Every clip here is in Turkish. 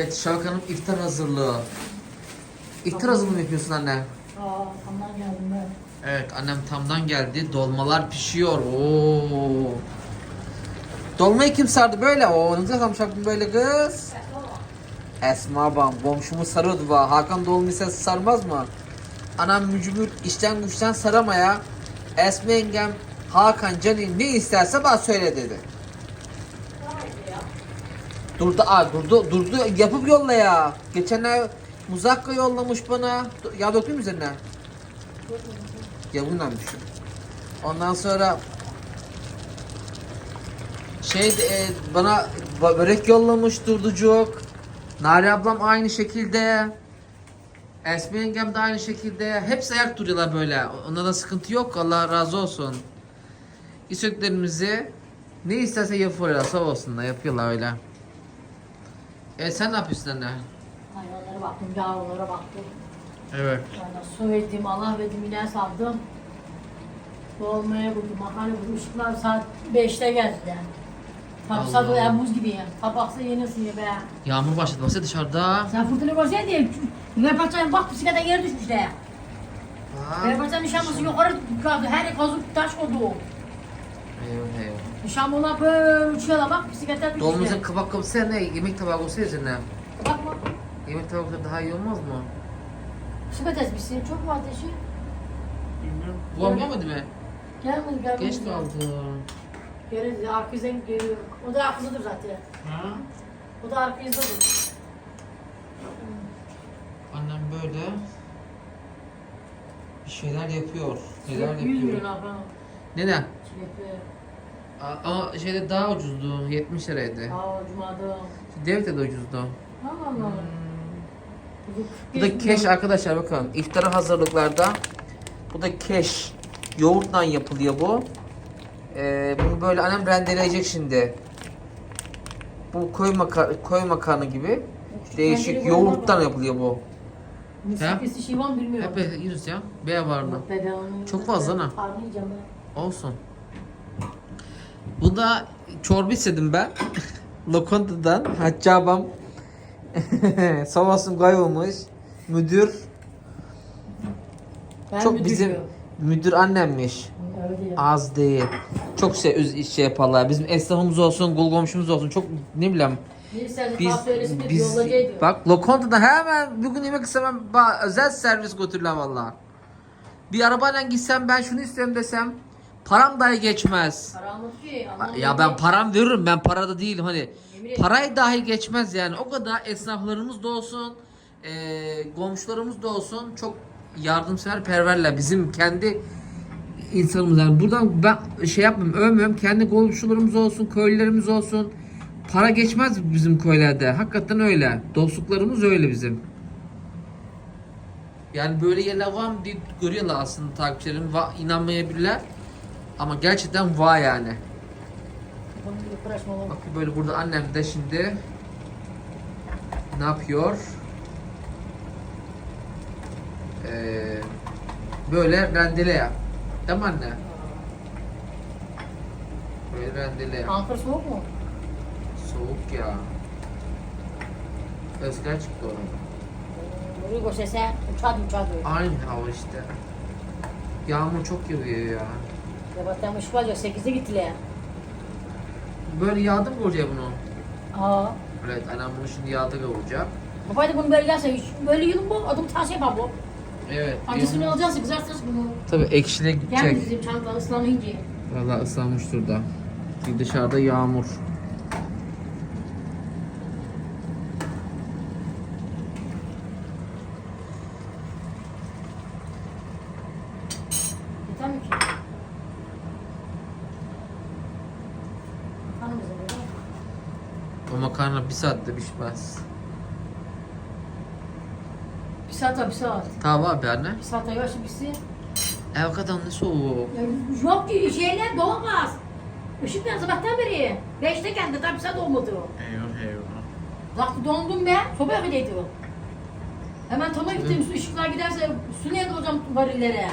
Evet Şevk Hanım iftar hazırlığı. İftar hazırlığı mı yapıyorsun anne? Aa, tamam geldim ben. Evet annem tamdan geldi. Dolmalar pişiyor. Oo. Dolmayı kim sardı böyle? Oo ne güzel sarmışaktın böyle kız. Esma bam komşumu sarıyordu va. Hakan dolmayı sen sarmaz mı? Anam mücbür işten güçten saramaya. Esma yengem Hakan Cani ne isterse bana söyle dedi. Durdu aa durdu durdu yapıp yolla ya. Geçenler muzakka yollamış bana. Ya döktün mü üzerine? Ya bundanmışım. Ondan sonra şey e, bana ba- börek yollamış durducuk. Nari ablam aynı şekilde. Esme yengem de aynı şekilde. Hepsi ayak duruyorlar böyle. Onda da sıkıntı yok. Allah razı olsun. İstediklerimizi ne isterse yapıyorlar. Sağ olsunlar. Yapıyorlar öyle. E sen ne yapıyorsun anne? Hayvanlara baktım, yavrulara baktım. Evet. Yani su verdim, Allah verdim, iler saldım. Dolmaya vurdum, makarna vurdum. Işıklar saat 5'te geldi. Tapsa Allah. böyle buz gibi ya. Tabaksa yeni ısınıyor be. Yağmur başladı. Dışarıda. Sen fırtına görsene diye. Repaçan bak bisiklete yere düşmüş de. Ha. Repaçan nişanlısı yukarı kaldı. Her kazık taş oldu. Eyvah eyvah. Nişanlılar böyle uçuyorlar bak bisikletten düşmüş. Dolmamızın kabak kapısı ne? Yemek tabağı olsa üzerine. Bak bak. Yemek tabağı daha iyi olmaz mı? Bisiklet ezmişsin. Çok mu ateşi? Bilmiyorum. Babam gelmedi mi? Gelmedi gelmedi. Geç kaldı. Görürüz. Arka yüzden görüyor. O da arkasıdır zaten. Ha? O da arka yüzdedir. Annem böyle bir şeyler yapıyor. Neler 100 milyon yapıyor? abla. Neden? Çilepe. Ama şeyde daha ucuzdu. 70 liraydı. Aa cumada. Devlet'te de ucuzdu. Allah Allah. Bu da keş arkadaşlar bakın. İftara hazırlıklarda bu da keş. Yoğurtla yapılıyor bu. Ee, bunu böyle annem rendeleyecek şimdi. Bu koy, maka koy makarna gibi. Değişik yoğurttan yapılıyor bu. Miskisi şey var mı bilmiyorum. Hep yürüz ya. Beyaz varını. Bedanı. Çok fazla ne? Yiyeceğim ben. Olsun. Bu da çorba istedim ben. Lokantadan. Hacı abam. Sağ olsun kaybolmuş. Müdür. Ben çok mi bizim düşüyorum? müdür annemmiş. Öyle. Az değil. Çok şey, şey yaparlar. Bizim esnafımız olsun, kul komşumuz olsun. Çok ne bileyim. Biz biz bak lokantada hemen bugün yemek istemem özel servis götürürler valla. Bir arabayla gitsem ben şunu istiyorum desem param dahi geçmez. Para anlamadı Ya ben param veririm. Ben parada değilim hani. Parayı dahi geçmez yani. O kadar esnaflarımız da olsun, eee komşularımız da olsun çok yardımsever, perverler. Bizim kendi insanımız yani buradan ben şey yapmıyorum, övmüyorum. Kendi komşularımız olsun, köylülerimiz olsun. Para geçmez bizim köylerde. Hakikaten öyle. Dostluklarımız öyle bizim. Yani böyle yerler var mı diye görüyorlar aslında takipçilerim. Va, inanmayabilirler. Ama gerçekten var yani. Bak böyle burada annem de şimdi ne yapıyor? Ee, böyle rendele yap. Değil mi anne? Böyle rendele yap. Ankara soğuk mu? Soğuk ya. Rüzgar çıktı orada. Burayı gösterse uçadı uçadı. Aynı hava işte. Yağmur çok yağıyor ya. Işık var ya 8'de gittiler. Böyle yağdı mı oraya bunu? Aa. Evet annem bunu şimdi yağda kavuracak. Babaydı bunu böyle yerse hiç böyle yılın bu adım taş yapar bu. Evet. Acısını alacaksın kızartırsın bunu. Tabii ekşile Gel gidecek. bizim çanta ıslanınca. Valla ıslanmıştır da. Bir Dışarıda yağmur. Biter mi ki? Hanımıza göre. O makarna bir saatte pişmez. Bir saat daha bir saat. Tava abi anne. Bir saat daha yavaş bitsin. Ev kadar ne soğuk. Ya Yok ki şeyler doğmaz. Işık ben sabahtan beri. Beşte geldi daha bir saat olmadı. Eyvah eyvah. Vakti dondum ben. Sobaya gideydi o. Hemen tama gittim. Su ışıklar giderse su nerede hocam varillere?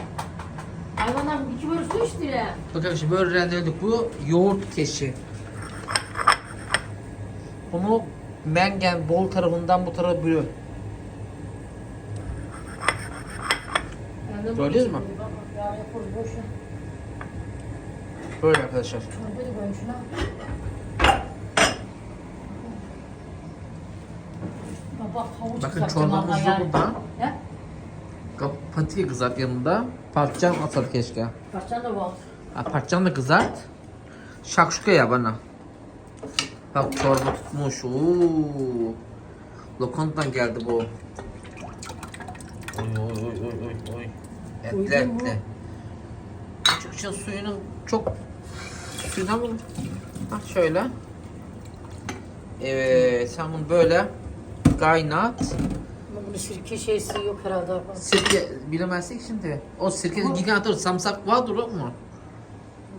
Hayvanlar iki bölü su içtiler. Bakın şimdi böyle rendeledik. Bu yoğurt keşi. Bunu Mengen bol tarafından bu tarafa bölüyor. Gördünüz mü? Böyle arkadaşlar. Bakın çorbamız da burada. Patiye kızart yanında. Patlıcan atar keşke. Kaçtan da var. Ha, patlıcan da kızart. Şakşuka ya bana. Bak çorba tutmuş. Oo. Lokantadan geldi bu. Oy oy oy oy oy oy. Etli Koydun mu? etli. Küçük için suyunun çok suyuna mı? Bak şöyle. Evet sen bunu böyle kaynat. Ama bunun sirke şeysi yok herhalde. Sirke bilemezsek şimdi. O sirke gigan atar. Samsak vardır o mu? Yok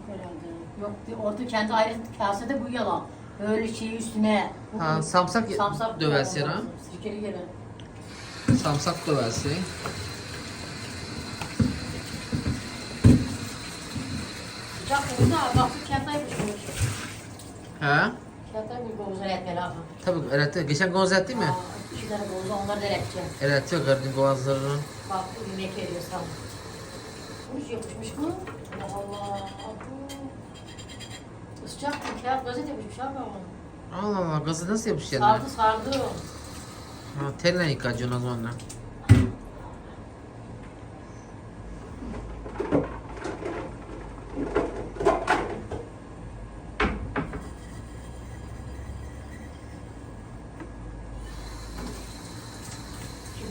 herhalde. Yok orada kendi ayrı kasede bu yalan. Böyle şey üstüne. bu- Ha, samsak, Samsak döversin ha. Sirkeli gene. Samsak döversin. Burada baktı kentay yapmış. He? Kentay bu abi. Tabii evet. Geçen Gonzat değil mi? Aa, İki tane boğazı onları da edeceğim. Evet yok gördün Gonzat'ın. Bak bu yemek veriyor sana. Kuş yapışmış bu. Allah Allah. Bu Sıcak bir kağıt gazete yapışmış abi onu. Allah Allah gazı nasıl yapış yani? Sardı sardı. Ha, telle yıkacaksın o zaman.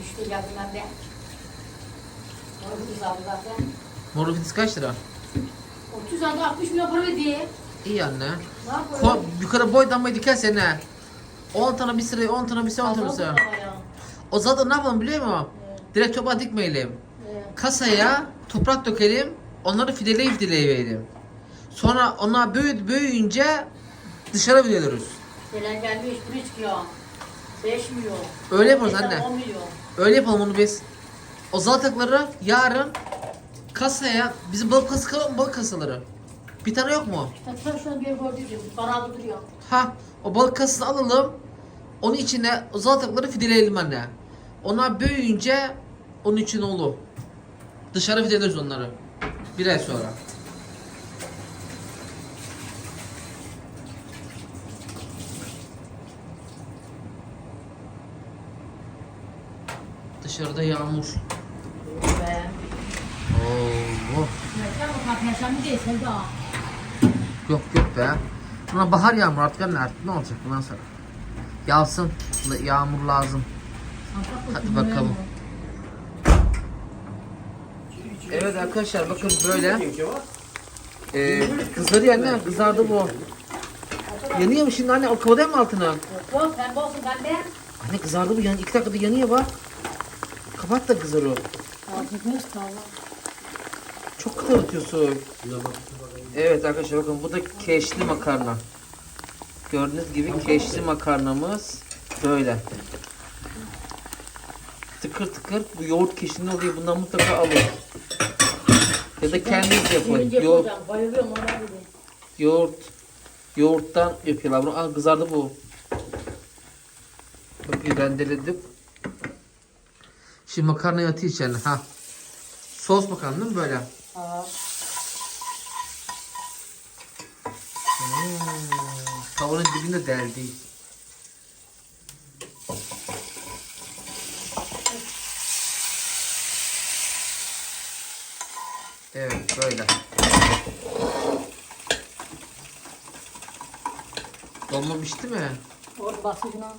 İşte geldim ben bir aldı zaten. Morofits kaç lira? 30 aldı 60 milyon para ödedi. İyi anne. Ko yukarı boy damlayı dikersen ne? 10 tane bir sıra, 10 tane bir sıra, 10 tane bir sıra. O zaman ne yapalım biliyor musun? Direkt toprağa dikmeyelim. Kasaya toprak dökelim, onları fideleyip fideleyip Sonra onlar büyü, büyüyünce dışarı fideliyoruz. Gelen gelmiş buraya çıkıyor. 5 milyon. Öyle yaparız anne. 10 milyon. Öyle yapalım onu biz. O zaltakları yarın kasaya, bizim balık mı balık kasaları? Bir tane yok mu? Tatlışan şu an bir gördüğü gibi bana duruyor. Ha, o balık kasasını alalım. Onun içine o zaltakları fideleyelim anne. Onlar büyüyünce onun için olur. Dışarı fideleriz onları. Bir ay sonra. Dışarıda yağmur. Be. Oo. Gel bakalım perşembe değil sen daha. Yok yok be. Buna bahar yağmur artık anne artık ne olacak bundan sonra? Yağsın. Yağmur lazım. Hadi bakalım. Evet arkadaşlar bakın böyle. Ee, kızarı ya anne kızardı bu. Yanıyor mu şimdi anne? O kapatayım mı altını? Yok yok pembe olsun pembe. Anne kızardı bu yani iki dakikada yanıyor bak. Kapat da kızarı. Altı tamam. Çok kızartıyorsun. Evet arkadaşlar bakın bu da keşli makarna. Gördüğünüz gibi keşli makarnamız böyle. Tıkır tıkır bu yoğurt keşinde oluyor. Bundan mutlaka alın. Ya da kendiniz yapın. Yoğurt, yoğurt, yoğurttan yapıyorlar bunu. Aa kızardı bu. Bakın rendeledim. Şimdi makarnayı atayım içine. Ha. Sos makarna değil mi böyle? Aa. Tavanın dibinde deldi. Evet böyle. Dolma pişti mi? Orada bastı şuna.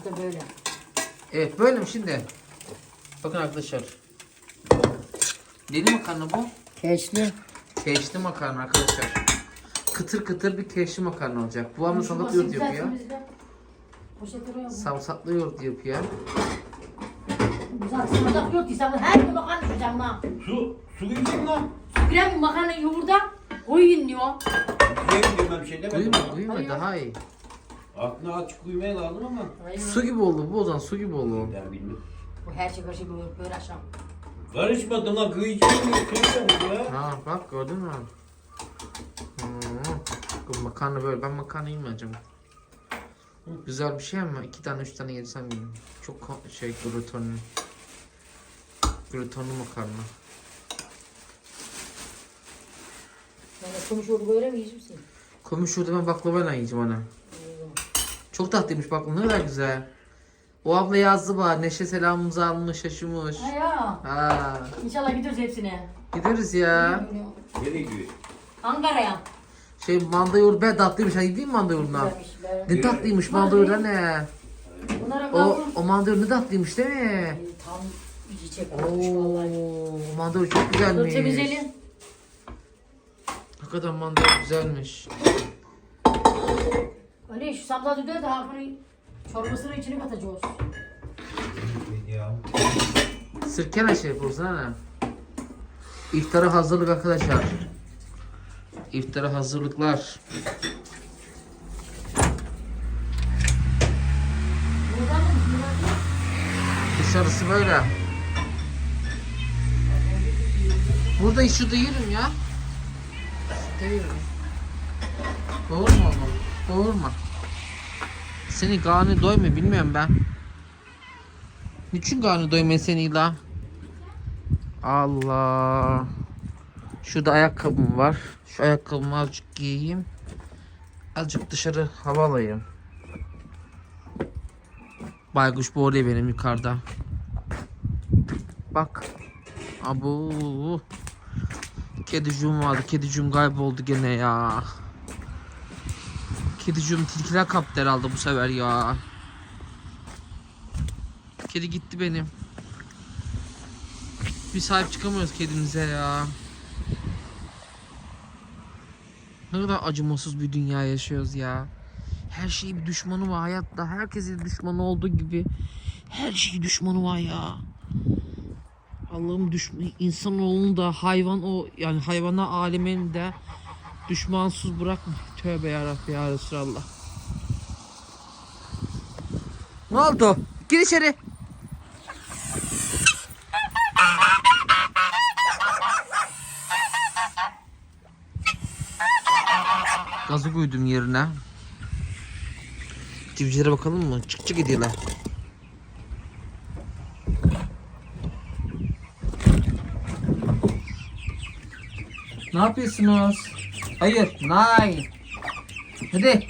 Bir de böyle. Evet böyle mi şimdi? Bakın arkadaşlar. Neli makarna bu? Keşli. Keşli makarna arkadaşlar. Kıtır kıtır bir keşli makarna olacak. Bu ama salata yoğurt yapıyor. Savsaklı yoğurt yapıyor. Güzel sırada yok ki sen her gün makarna tutacağım lan. Su, su içeyim lan. Süpüren bu makarna yoğurda koyun diyor. Suya gidiyorum ben bir şey demedim. Uyuma uyuma Hayır. daha iyi. Aklına açık uyumaya lazım ama. Su gibi oldu bu o zaman su gibi oldu. Ben bilmiyorum. Bu her şey karışık böyle, böyle aşağı. Karışmadım lan kıyıcıyım diye kıyıcıyım ya. Ha bak gördün mü? Hmm. Bu makarna böyle. Ben makarna yemeyeceğim. Güzel bir şey ama iki tane üç tane yesem yerim. Çok şey glutenli. Glutenli makarna. Yani oldu böyle mi yiyeceksin? Komşu ben baklavayla yiyeceğim ana. Çok tatlıymış baklava ne kadar güzel. O abla yazdı bana Neşe selamımızı almış şaşırmış. Ha ya. Ha, İnşallah gidiyoruz hepsine. gideriz ya. Nereye gidiyor? Ankara'ya. Şey manda yoğurdu ben tatlıymış. Hadi gideyim mi manda yoğurduna? Güzelmiş. be. Ne tatlıymış manda yoğurdu ne? Bunlara O, kaldım. o manda yoğurdu ne tatlıymış değil mi? Ee, Tam yiyecek olmuş vallahi. Oo, manda yoğurdu çok Dur güzelmiş. temizleyelim. Hakikaten manda yoğurdu güzelmiş. Ali şu samsa düdüğü de harfını çorbasının içine katacağız. Ya. Sirkeyle şey yapıyorsun ha. İftara hazırlık arkadaşlar. İftara hazırlıklar. Dışarısı böyle. Burada işi değilim ya. Değilim. Doğru mu oğlum? Doğru mu? Seni karnı doymuyor bilmiyorum ben. Niçin karnı doymuyor seni la? Allah. Şurada ayakkabım var. Şu ayakkabımı azıcık giyeyim. Azıcık dışarı hava alayım. Baykuş bu oraya benim yukarıda. Bak. Abu. Kedicum vardı. Kedicum kayboldu gene ya. Kedicum tilkiler kaptı herhalde bu sefer ya. Kedi gitti benim. Bir sahip çıkamıyoruz kedimize ya. Ne kadar acımasız bir dünya yaşıyoruz ya. Her şeyin bir düşmanı var hayatta. Herkesin düşmanı olduğu gibi her şeyin düşmanı var ya. Allah'ım düşman insanoğlunu da hayvan o yani hayvana alemini de düşmansız bırakma. Tövbe yarabbi ya Resulallah. Ne oldu? Gir içeri. Gazı koydum yerine. Civcivlere bakalım mı? Çık çık ediyorlar. Ne yapıyorsunuz? Hayır, nay. Hadi.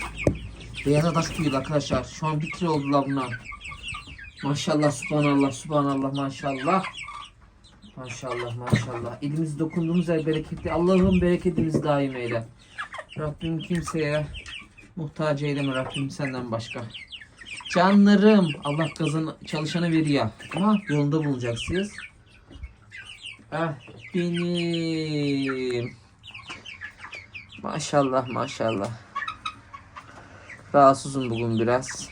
Beyaz adaş büyüdü arkadaşlar. Şu an bir kilo oldular bunlar. Maşallah, subhanallah, subhanallah, maşallah. Maşallah, maşallah. Elimiz dokunduğumuz yer bereketli. Allah'ım bereketimiz daim eyle. Rabbim kimseye muhtaç eyleme Rabbim senden başka. Canlarım Allah kazan çalışanı veriyor. Ama yolunda bulacaksınız. Ah benim. Maşallah maşallah. Rahatsızım bugün biraz.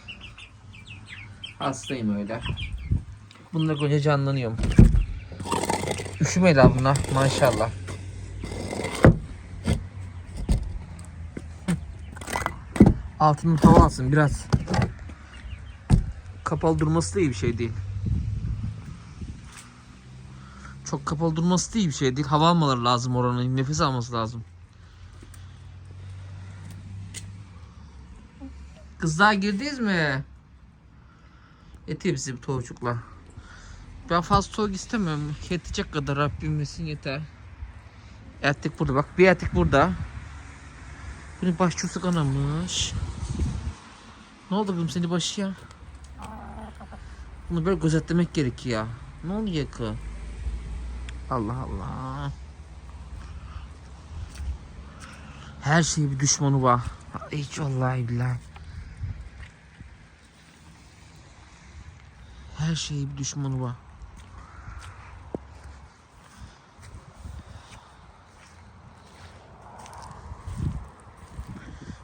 Hastayım öyle. Bununla koca canlanıyorum. Üşümeyle abla maşallah. Altının hava alsın biraz. Kapalı durması da iyi bir şey değil. Çok kapalı durması da iyi bir şey değil. Hava almaları lazım oranın. Nefes alması lazım. Kızlar girdiniz mi? Eti bizi bir tavukçukla. Ben fazla tavuk istemiyorum. Yetecek kadar Rabbim versin yeter. Ettik burada bak. Bir ettik burada. Benim baş çocuk anamış. Ne oldu bunun seni başı ya? Bunu böyle gözetlemek gerekiyor. Ne oluyor ki? Allah Allah. Her şeyin bir düşmanı var. Hiç vallahi billahi. Her şeyi bir düşmanı var.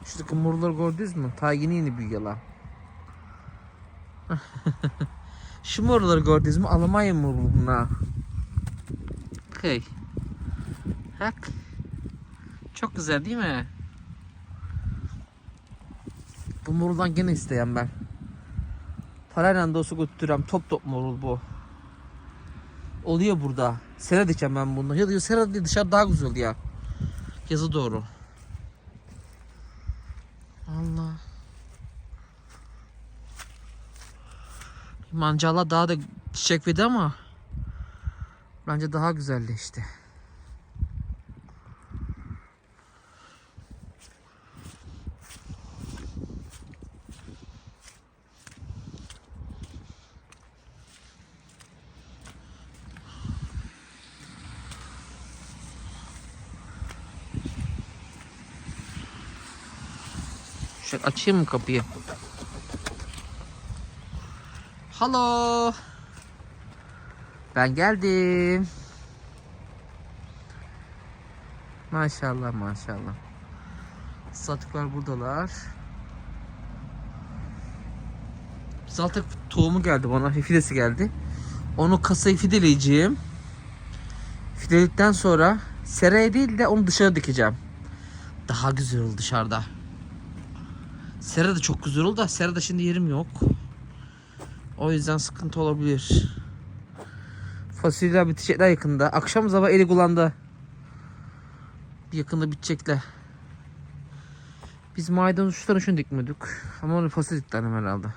Şuradaki moruları gördünüz mü? Ta yeni yeni büyüyorlar. Şu moruları gördünüz mü? Almanya morulu bunlar. Okay. Hak. Çok güzel değil mi? Bu moruldan gene isteyen ben. Parayla da olsa götürürüm. Top top morul bu. Oluyor burada. Sera dikeceğim ben bunu. Ya da sera dışarı daha güzel oluyor. Yazı doğru. Allah. Mancala daha da çiçek verdi ama bence daha güzelleşti. Şöyle açayım mı kapıyı? Hello. Ben geldim. Maşallah maşallah. Satıklar buradalar. Saltık tohumu geldi bana. Fidesi geldi. Onu kasayı fideleyeceğim. Fideledikten sonra seraya değil de onu dışarı dikeceğim. Daha güzel olur dışarıda. Sera da çok güzel oldu da serada şimdi yerim yok. O yüzden sıkıntı olabilir. Fasulyeler bitecekler yakında. Akşam sabah eli kullandı. Yakında bitecekler. Biz maydanoz uçlarını şunu dikmedik. Ama onu fasulye diklerim herhalde.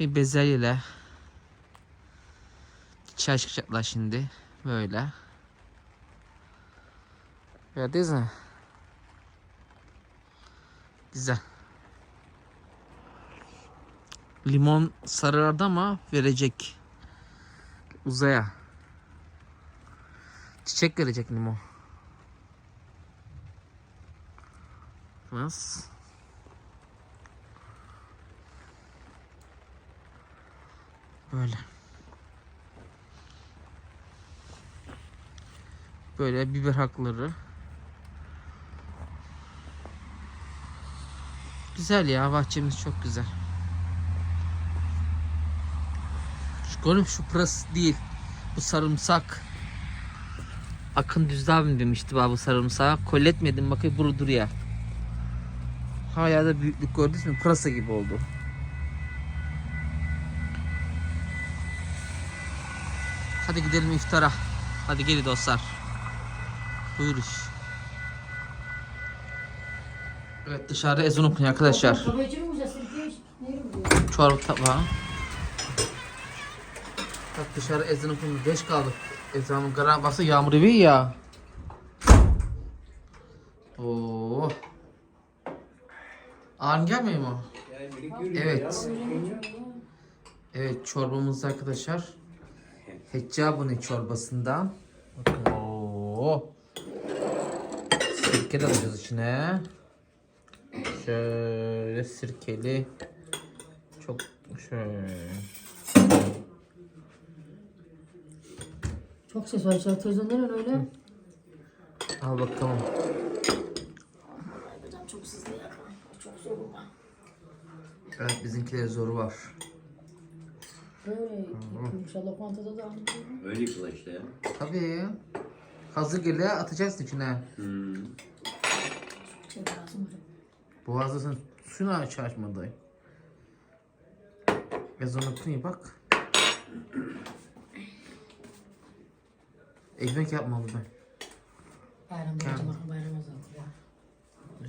Bir bezelyeler. Çay çıkacaklar şimdi. Böyle. Gördünüz mü? Güzel. Limon sarardı ama verecek. Uzaya. Çiçek verecek limon. Nasıl? Böyle. Böyle biber hakları. Güzel ya bahçemiz çok güzel. Şu görün şu pırası değil. Bu sarımsak. Akın Düzdağ abim demişti bu sarımsağı. Kolletmedim bakayım buru duruyor. Hala da büyüklük gördünüz mü? Pırasa gibi oldu. Hadi gidelim iftara. Hadi gelin dostlar. Buyur iş. Evet dışarıda ezan okunuyor arkadaşlar. Bu? Çorba tabağı. Bak dışarı ezan okundu. Geç kaldık. Ezanın garabası yağmur gibi ya. Oo. Ağrın gelmiyor mu? Evet. Evet çorbamız arkadaşlar. Heccabuni çorbasından. Bakın oo. Sirke de alacağız içine. Şöyle sirkeli. Çok şöyle. Çok ses var içeride televizyonların öyle. Al bakalım. Çok. Çok bu. Evet bizimkiler zoru var. Böyle yumuşak lokantada da Öyle kıla işte ya. Tabii. Hazır gele atacaksın içine. Hmm. şey lazım hocam. Boğazda suyunu aç açmadı. Ezan okunuyor bak. Ekmek yapmalı ben. Hocam bakın bayramda zaman.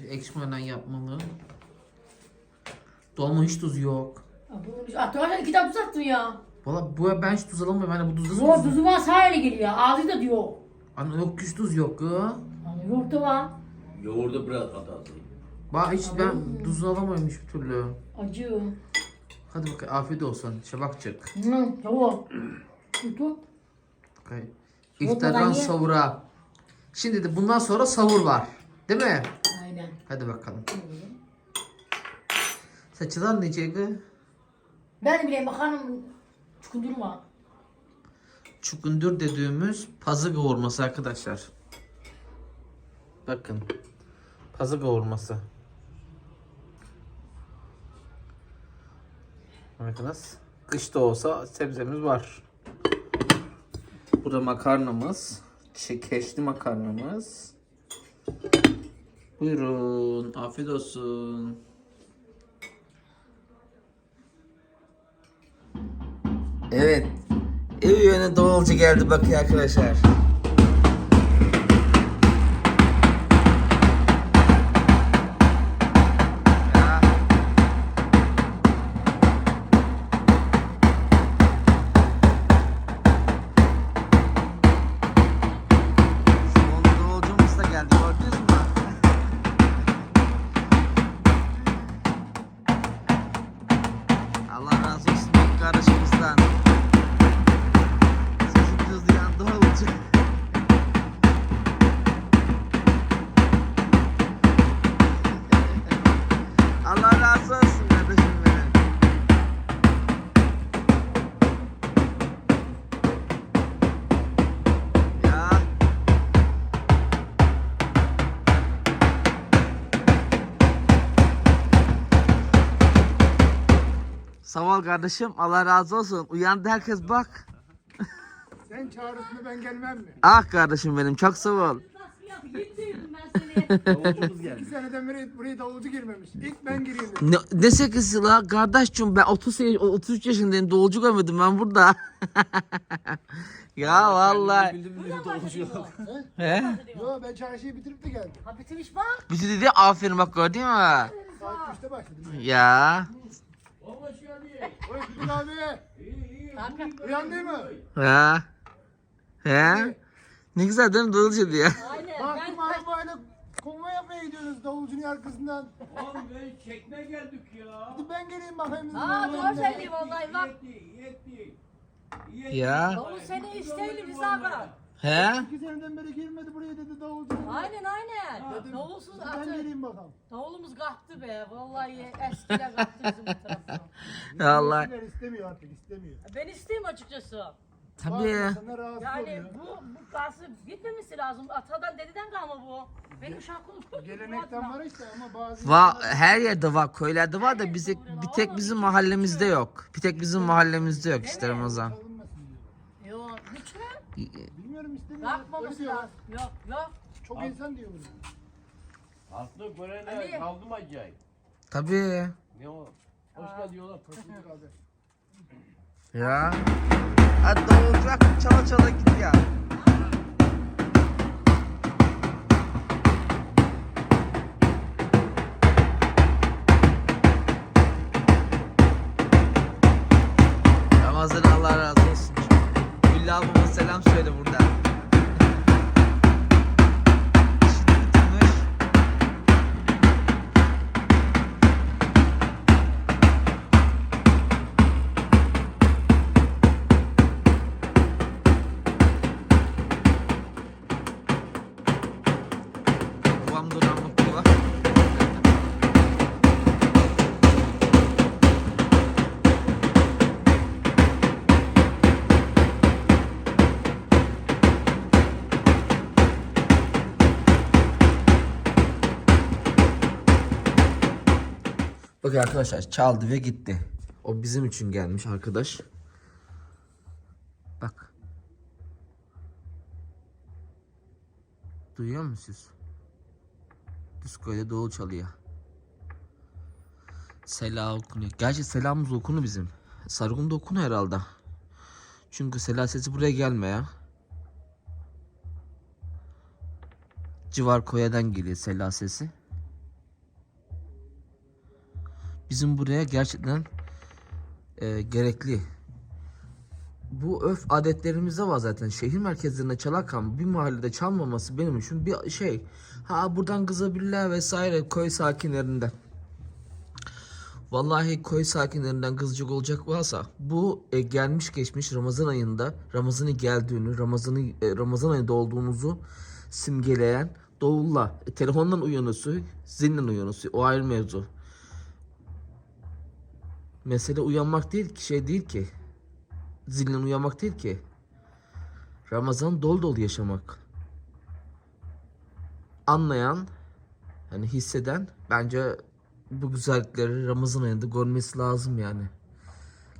Ekşimeden yapmalı. Dolma hiç tuz yok. Atıyorlar kitap uzattın ya. Valla bu ben hiç tuz alamıyorum. Yani bu tuzda tuz. tuzu var sahile geliyor. Ağzı da diyor. Ana yok hiç tuz yok. Hani yoğurt da var. Yoğurda biraz atarsın. Bak hiç ben tuzunu alamıyorum hiçbir türlü. Acı. Hadi bakayım afiyet olsun. Şabakçık. Hı, yoğurt. Tutu. Okay. İftardan savura. Şimdi de bundan sonra savur var. Değil mi? Aynen. Hadi bakalım. Saçılar ne Ceygi? Ben bileyim bakanım çukundurma. Çukundur dediğimiz pazı kavurması arkadaşlar. Bakın. Pazı kavurması. Bakınız. Kış da olsa sebzemiz var. Bu da makarnamız. Çekeşli makarnamız. Buyurun. Afiyet olsun. Evet. Ev yönü doğulcu geldi bakıyor arkadaşlar. Ol kardeşim. Allah razı olsun. Uyandı herkes bak. Sen çağırırsın ben gelmem mi? Ah kardeşim benim çok sağ ol. Gittim ben seni. İki seneden beri buraya davulcu girmemiş. İlk ben gireyim dedim. Ne, ne sekizi la kardeşim ben 30 yaş- 33 yaşındayım doğulcu görmedim ben burada. ya vallahi. Bildim bildim doluşuyor. He? Yo ben çarşıyı bitirip de geldim. Ha bitirmiş bak. Bizi dedi aferin bak gördün mü? Saat 3'te başladım. Ya. Oy Kutlu abi Kanka. uyandın mı? Ha. He? Ne güzel değil mi doğulcu diye. Aynen. Ben Baktım arabayla konvoy yapmaya gidiyoruz davulcunun arkasından. Oğlum ben çekme geldik ya. Hadi ben geleyim bakayım. Aa doğru söylüyor vallahi bak. Yetti, yetti. Yetti. Ya. Davul seni isteyelim Rıza bak. He? İki seneden beri girmedi buraya dedi davulcu. Aynen aynen. Dedim, Davulsuz Ben atı. geleyim bakalım. Davulumuz kalktı be. Vallahi eskiler kalktı bizim bu taraftan. Vallahi. Bizimkiler istemiyor artık istemiyor. Ben isteyeyim açıkçası. Tabii. Bazı insanlar rahatsız Yani oluyor. bu bu kalsı gitmemesi lazım. Atadan dededen kalma bu. Benim şarkım Gelenekten var işte ama bazı Va her yerde var, köylerde var da bize bir tek bizim mahallemizde yok. Bir tek bizim mahallemizde yok işte Ramazan. çalınmasın diyor. Bilmiyorum istemiyor. Öyle Kalkmaması diyorlar. lazım. Yok yok. Çok insan diyor bunu. Aslı görene Ali. kaldım acayip. Tabii. Ne o? Hoş geldin diyorlar. Kesinlikle abi. Ya. Hadi doğulacak çala çala git ya. Ramazan Allah razı olsun. Güllü abama selam söyle buradan. Bakın arkadaşlar çaldı ve gitti. O bizim için gelmiş arkadaş. Bak. Duyuyor musunuz? Disko'yla doğu çalıyor. Sela okunuyor. Gerçi selamımız okunu bizim. Sargun da okunu herhalde. Çünkü sela sesi buraya gelmiyor. Civar koyadan geliyor sela sesi. Bizim buraya gerçekten e, gerekli. Bu öf adetlerimizde var zaten. Şehir merkezlerinde çalarken bir mahallede çalmaması benim için bir şey. Ha buradan kızabilirler vesaire köy sakinlerinden. Vallahi köy sakinlerinden kızacak olacak varsa bu e, gelmiş geçmiş Ramazan ayında Ramazan'ın geldiğini, Ramazan'ı e, Ramazan ayında olduğunuzu simgeleyen Doğulla e, telefondan uyanısı, zilden uyanısı o ayrı mevzu. Mesele uyanmak değil ki şey değil ki. Zilden uyanmak değil ki. Ramazan dolu dolu yaşamak. anlayan, hani hisseden bence bu güzellikleri Ramazan ayında görmesi lazım yani.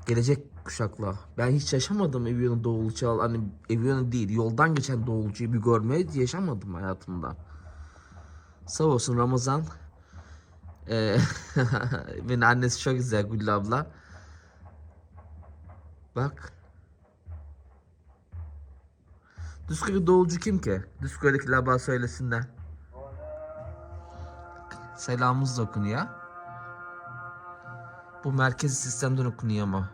Gelecek kuşakla. Ben hiç yaşamadım Eviyo'nun doğulucu hani Eviyo'nun değil yoldan geçen doğulucuyu bir görmeyi yaşamadım hayatımda. Sağ olsun Ramazan. Ee, benim annesi çok güzel Güllü abla. Bak. Düzköy'de doğulcu kim ki? Düzköy'dekiler bana söylesinler. Selamımız da okunuyor. Bu merkezi sistemden okunuyor ama.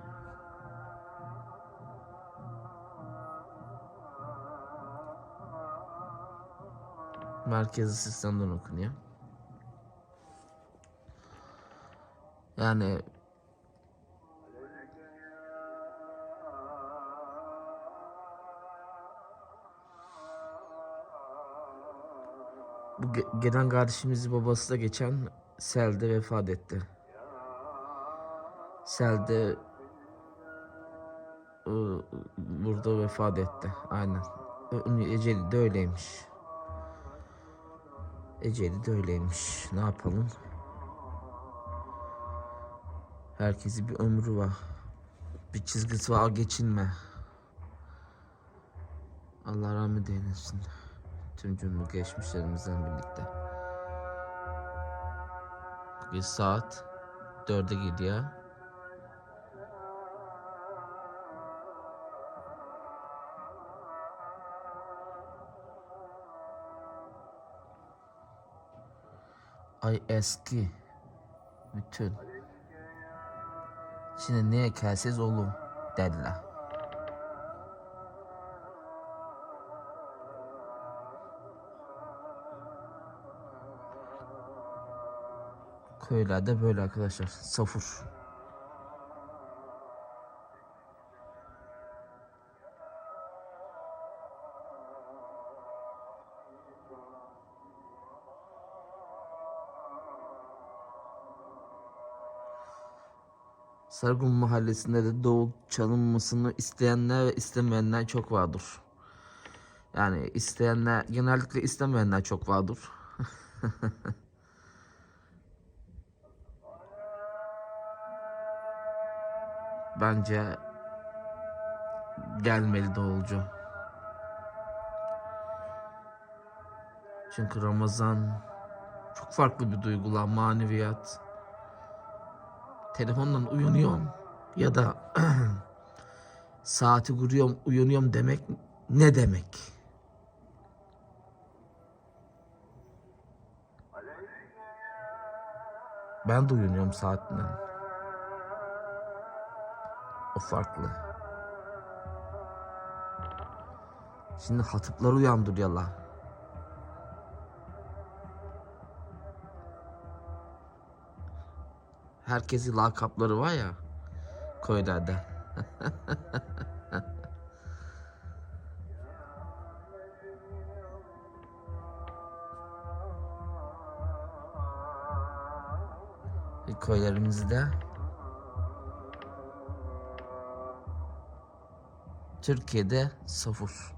Merkezi sistemden okunuyor. Yani bu ge- gelen kardeşimizin babası da geçen selde vefat etti. Selde ıı, burada vefat etti. Aynen. Eceli de öyleymiş. Eceli de öyleymiş. Ne yapalım? Herkesin bir ömrü var. Bir çizgisi var geçinme. Allah rahmet eylesin. Tüm cümle geçmişlerimizden birlikte. Bugün saat 4'e gidiyor. Ay eski. Bütün. Şimdi ne ekerseniz olur derler. Köylerde böyle arkadaşlar. Safur. Sarıgun mahallesinde de doğu çalınmasını isteyenler ve istemeyenler çok vardır. Yani isteyenler, genellikle istemeyenler çok vardır. Bence gelmeli davulcu. Çünkü Ramazan çok farklı bir duygular, maneviyat. Telefondan uyanıyorum ya da saati kuruyorum, uyanıyorum demek ne demek? Ben de uyanıyorum saatle. O farklı. Şimdi hatıpları uyandırıyorlar. Herkesin lakapları var ya köylerde. Köylerimizde Türkiye'de safur.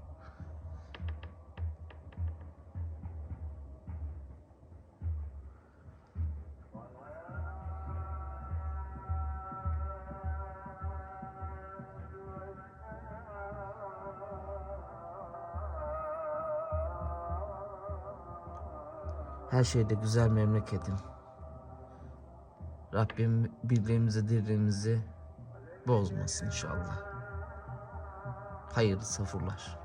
Her şeyde güzel memleketim. Rabbim birliğimizi dirliğimizi bozmasın inşallah. Hayırlı safurlar.